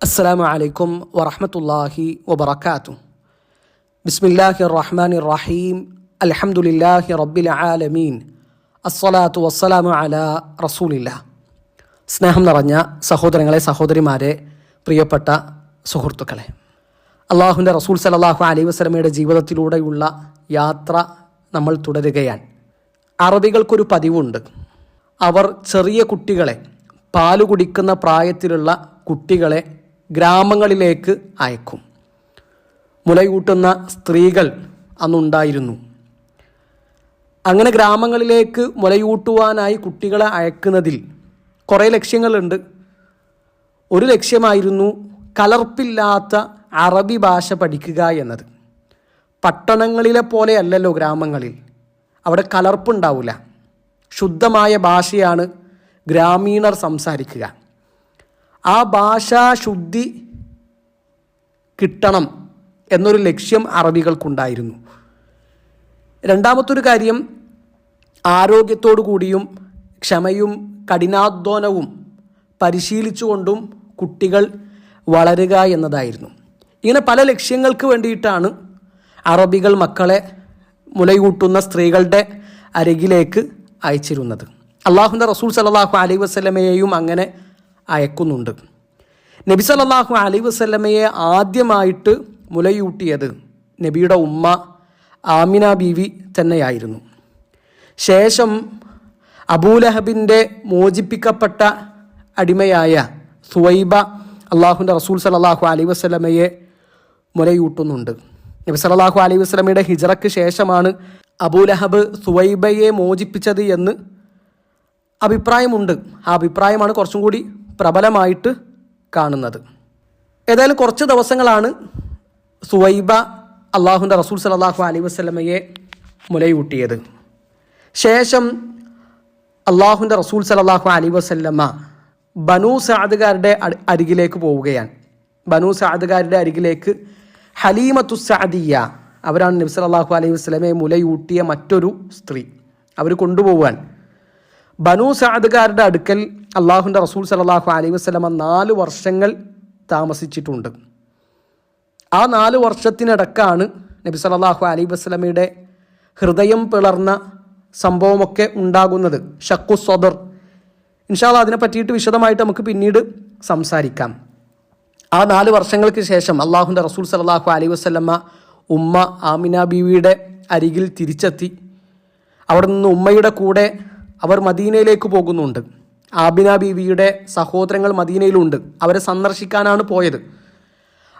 അസ്സലാമു അലൈക്കും വറഹമത്തല്ലാഹി വബർക്കാത്തു ബിസ്മില്ലാഹി റഹ്മാൻ റഹീം അലഹമുല്ലാഹി റബ്ബിൽ ആലമീൻ അസ്സലാത്തു വസ്സലാമു അല റസൂലില്ല. സ്നേഹം നിറഞ്ഞ സഹോദരങ്ങളെ സഹോദരിമാരെ പ്രിയപ്പെട്ട സുഹൃത്തുക്കളെ. അള്ളാഹുവിന്റെ റസൂൽ സലാഹു അലൈ വസ്ലമയുടെ ജീവിതത്തിലൂടെയുള്ള യാത്ര നമ്മൾ തുടരുകയാണ്. അറബികൾക്കൊരു പതിവുണ്ട്. അവർ ചെറിയ കുട്ടികളെ പാൽ കുടിക്കുന്ന പ്രായത്തിലുള്ള കുട്ടികളെ ഗ്രാമങ്ങളിലേക്ക് അയക്കും. മുലയൂട്ടുന്ന സ്ത്രീകൾ അന്നുണ്ടായിരുന്നു. അങ്ങനെ ഗ്രാമങ്ങളിലേക്ക് മുലയൂട്ടുവാനായി കുട്ടികളെ അയക്കുന്നതിൽ കുറേ ലക്ഷ്യങ്ങളുണ്ട്. ഒരു ലക്ഷ്യമായിരുന്നു കലർപ്പില്ലാത്ത അറബി ഭാഷ പഠിക്കുക എന്നത്. പട്ടണങ്ങളിലെ പോലെ അല്ലല്ലോ ഗ്രാമങ്ങളിൽ. അവിടെ കലർപ്പുണ്ടാവില്ല ശുദ്ധമായ ഭാഷയാണ് ഗ്രാമീണർ സംസാരിക്കുക. ആ ഭാഷാശുദ്ധി കിട്ടണം എന്നൊരു ലക്ഷ്യം അറബികൾക്കുണ്ടായിരുന്നു. രണ്ടാമത്തൊരു കാര്യം ആരോഗ്യത്തോടു കൂടിയും ക്ഷമയും കഠിനാധ്വാനവും പരിശീലിച്ചുകൊണ്ടും കുട്ടികൾ വളരുക എന്നതായിരുന്നു. ഇങ്ങനെ പല ലക്ഷ്യങ്ങൾക്ക് വേണ്ടിയിട്ടാണ് അറബികൾ മക്കളെ മുലയൂട്ടുന്ന സ്ത്രീകളുടെ അരികിലേക്ക് അയച്ചിരുന്നത്. അള്ളാഹുന്റെ റസൂൽ സലാഹു അലൈ വസ്ലമയെയും അങ്ങനെ അയക്കുന്നുണ്ട്. നബി സല്ലാഹു അലൈ വസ്ലമയെ ആദ്യമായിട്ട് മുലയൂട്ടിയത് നബിയുടെ ഉമ്മ ആമിന ബീവി തന്നെയായിരുന്നു. ശേഷം അബൂലഹബിന്റെ മോചിപ്പിക്കപ്പെട്ട അടിമയായ സുവൈബ അള്ളാഹുന്റെ റസൂൽ സലാഹു അലൈ വസ്ലമയെ മുലയൂട്ടുന്നുണ്ട്. നബി സലാഹു അലൈ വസ്ലമയുടെ ഹിജറക്ക് ശേഷമാണ് അബൂലഹബ് സുവൈബയെ മോചിപ്പിച്ചത് എന്ന് അഭിപ്രായമുണ്ട്. ആ അഭിപ്രായമാണ് കുറച്ചും കൂടി പ്രബലമായിട്ട് കാണുന്നത്. ഏതായാലും കുറച്ച് ദിവസങ്ങളാണ് സുവൈബ അള്ളാഹുന്റെ റസൂൽ സലാഹു അലൈ വസ്ലമയെ മുലയൂട്ടിയത്. ശേഷം അള്ളാഹുന്റെ റസൂൽ സലാഹു അലൈ വസ്ലമ്മ ബനു സാദുകാരുടെ അരികിലേക്ക് പോവുകയാണ്. ബനു സാദുകാരുടെ അരികിലേക്ക് ഹലീമത്തു സാദിയ അവരാണ് നബി സലാഹു അലൈഹി വസ്ലമയെ മുലയൂട്ടിയ മറ്റൊരു സ്ത്രീ. അവർ കൊണ്ടുപോവാൻ ബനു സാദുകാരുടെ അടുക്കൽ അള്ളാഹുന്റെ റസൂൽ സലാഹു അലൈ വസ്ലമ നാല് വർഷങ്ങൾ താമസിച്ചിട്ടുണ്ട്. ആ നാല് വർഷത്തിനിടക്കാണ് നബി സലാഹു അലൈ വസ്ലമയുടെ ഹൃദയം പിളർന്ന സംഭവമൊക്കെ ഉണ്ടാകുന്നത്. ഷക്കു സ്വദർ. ഇൻഷാല്ല അതിനെ പറ്റിയിട്ട് വിശദമായിട്ട് നമുക്ക് പിന്നീട് സംസാരിക്കാം. ആ നാല് വർഷങ്ങൾക്ക് ശേഷം അള്ളാഹുന്റെ റസൂൽ സലാഹു അലൈ വസ്ലമ്മ ഉമ്മ ആമിന ബീവിയുടെ അരികിൽ തിരിച്ചെത്തി. അവിടെ നിന്ന് ഉമ്മയുടെ കൂടെ അവർ മദീനയിലേക്ക് പോകുന്നുണ്ട്. ആബിന ബീവിയുടെ സഹോദരങ്ങൾ മദീനയിലുണ്ട്. അവരെ സന്ദർശിക്കാനാണ് പോയത്.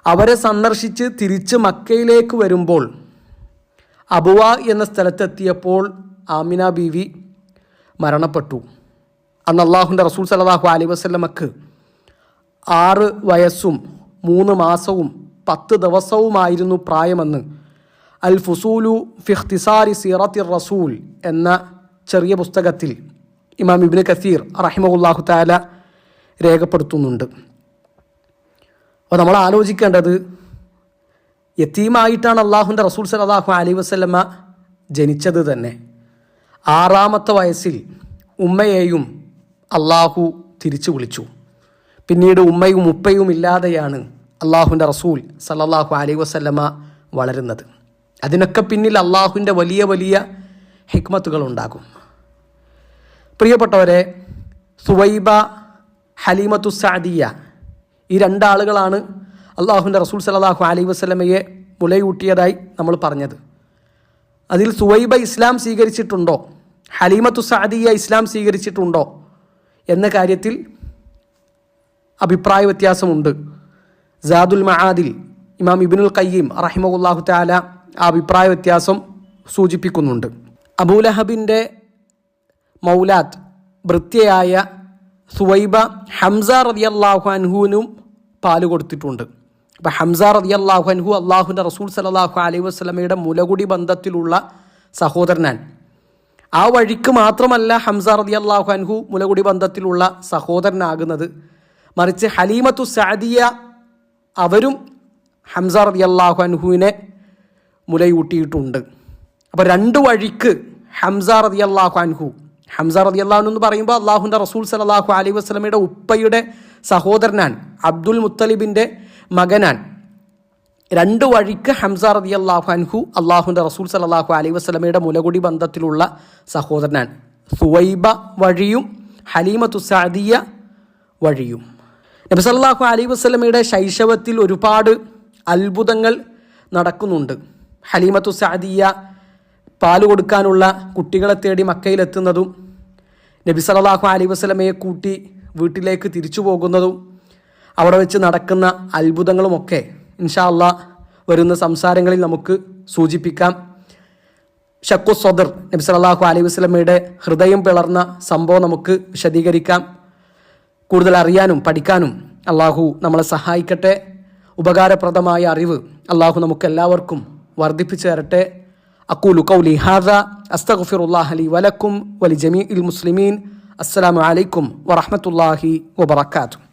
അവരെ സന്ദർശിച്ച് തിരിച്ച് മക്കയിലേക്ക് വരുമ്പോൾ അബുവ എന്ന സ്ഥലത്തെത്തിയപ്പോൾ ആമിന ബീവി മരണപ്പെട്ടു. അന്ന് അള്ളാഹുന്റെ റസൂൽ സലാഹു അലി വസ്ലമക്ക് ആറ് വയസ്സും മൂന്ന് മാസവും പത്ത് ദിവസവുമായിരുന്നു പ്രായമെന്ന്. അൽ ഫുസൂലു ഫിഖ്തിസാരി സീറത്തി റസൂൽ എന്ന ചെറിയ പുസ്തകത്തിൽ ഇമാം ഇബിന് കസീർ റഹിമുല്ലാഹു താല രേഖപ്പെടുത്തുന്നുണ്ട്. അപ്പോൾ നമ്മൾ ആലോചിക്കേണ്ടത് യത്തീമായിട്ടാണ് അള്ളാഹുന്റെ റസൂൽ സലാഹു അലൈ വസ്ലമ്മ ജനിച്ചത് തന്നെ. ആറാമത്തെ വയസ്സിൽ ഉമ്മയെയും അള്ളാഹു തിരിച്ചു വിളിച്ചു. പിന്നീട് ഉമ്മയും ഉപ്പയും ഇല്ലാതെയാണ് അള്ളാഹുവിന്റെ റസൂൽ സല്ലാഹു അലൈ വസ്ലമ വളരുന്നത്. അതിനൊക്കെ പിന്നിൽ അള്ളാഹുവിന്റെ വലിയ വലിയ ഹിക്മത്തുകൾ ഉണ്ടാകും. പ്രിയപ്പെട്ടവരെ സുവൈബ ഹലീമത്തു സാദിയ ഈ രണ്ടാളുകളാണ് അള്ളാഹുവിന്റെ റസൂൽ സലാഹു അലൈ വസ്ലമയെ മുലയൂട്ടിയതായി നമ്മൾ പറഞ്ഞത്. അതിൽ സുവൈബ ഇസ്ലാം സ്വീകരിച്ചിട്ടുണ്ടോ? ഹലീമത്തു സാദിയ ഇസ്ലാം സ്വീകരിച്ചിട്ടുണ്ടോ? എന്ന കാര്യത്തിൽ അഭിപ്രായ വ്യത്യാസമുണ്ട്. ജാദുൽ മഹാദിൽ ഇമാം ഇബിനുൽ കയ്യീം റഹിമുല്ലാഹു താല ആ അഭിപ്രായ വ്യത്യാസം സൂചിപ്പിക്കുന്നുണ്ട്. അബൂലഹബിന്റെ മൗലാത്ത് ഭൃത്യയായ സുവൈബ ഹംസ റതി അള്ളാഹു അൻഹുവിനും പാൽ കൊടുത്തിട്ടുണ്ട്. അപ്പം ഹംസ റതി അള്ളാഹു അൻഹു അള്ളാഹുന്റെ റസൂൽ സലാഹു അലൈഹി വസ്ലമയുടെ മുലകുടി ബന്ധത്തിലുള്ള സഹോദരനാണ് ആ വഴിക്ക് മാത്രമല്ല ഹംസ റതി അള്ളാഹു അൻഹു മുലകുടി ബന്ധത്തിലുള്ള സഹോദരനാകുന്നത്. മറിച്ച് ഹലീമത്തു സാദിയ അവരും ഹംസ റതി അള്ളാഹു അൻഹുവിനെ മുലയൂട്ടിയിട്ടുണ്ട്. അപ്പോൾ രണ്ട് വഴിക്ക് ഹംസ റതി അള്ളാഹു അൻഹു ഹംസ റതി അള്ളാഹു എന്ന് പറയുമ്പോൾ അള്ളാഹുന്റെ റസൂൽ സലാഹു അലൈ വസ്ലമയുടെ ഉപ്പയുടെ സഹോദരനാണ് അബ്ദുൽ മുത്തലിബിന്റെ മകനാണ്. രണ്ട് വഴിക്ക് ഹംസ റതി അള്ളാഹു അൻഹു അള്ളാഹുന്റെ റസൂൽ സലാഹു അലൈ വസ്ലമയുടെ മുലകുടി ബന്ധത്തിലുള്ള സഹോദരനാണ്. സുവൈബ വഴിയും ഹലീമത്തു സാദിയ വഴിയും. നബി സല്ലാഹു അലൈ വസ്ലമയുടെ ശൈശവത്തിൽ ഒരുപാട് അത്ഭുതങ്ങൾ നടക്കുന്നുണ്ട്. ഹലീമത്തു സാദിയ പാൽ കൊടുക്കാനുള്ള കുട്ടികളെ തേടി മക്കയിലെത്തുന്നതും നബി സലാഹു അലി വസ്ലമയെ കൂട്ടി വീട്ടിലേക്ക് തിരിച്ചു പോകുന്നതും അവിടെ വെച്ച് നടക്കുന്ന അത്ഭുതങ്ങളുമൊക്കെ ഇൻഷാ അള്ളാ വരുന്ന സംസാരങ്ങളിൽ നമുക്ക് സൂചിപ്പിക്കാം. ഷക്കു സദർ നബി സലാഹു അലൈഹി വസ്ലമയുടെ ഹൃദയം പിളർന്ന സംഭവം നമുക്ക് വിശദീകരിക്കാം. കൂടുതൽ അറിയാനും പഠിക്കാനും അള്ളാഹു നമ്മളെ സഹായിക്കട്ടെ. ഉപകാരപ്രദമായ അറിവ് അള്ളാഹു നമുക്ക് എല്ലാവർക്കും വർദ്ധിപ്പിച്ചു തരട്ടെ. أقول قولي هذا أستغفر الله لي ولكم ولجميع المسلمين. السلام عليكم ورحمة الله وبركاته.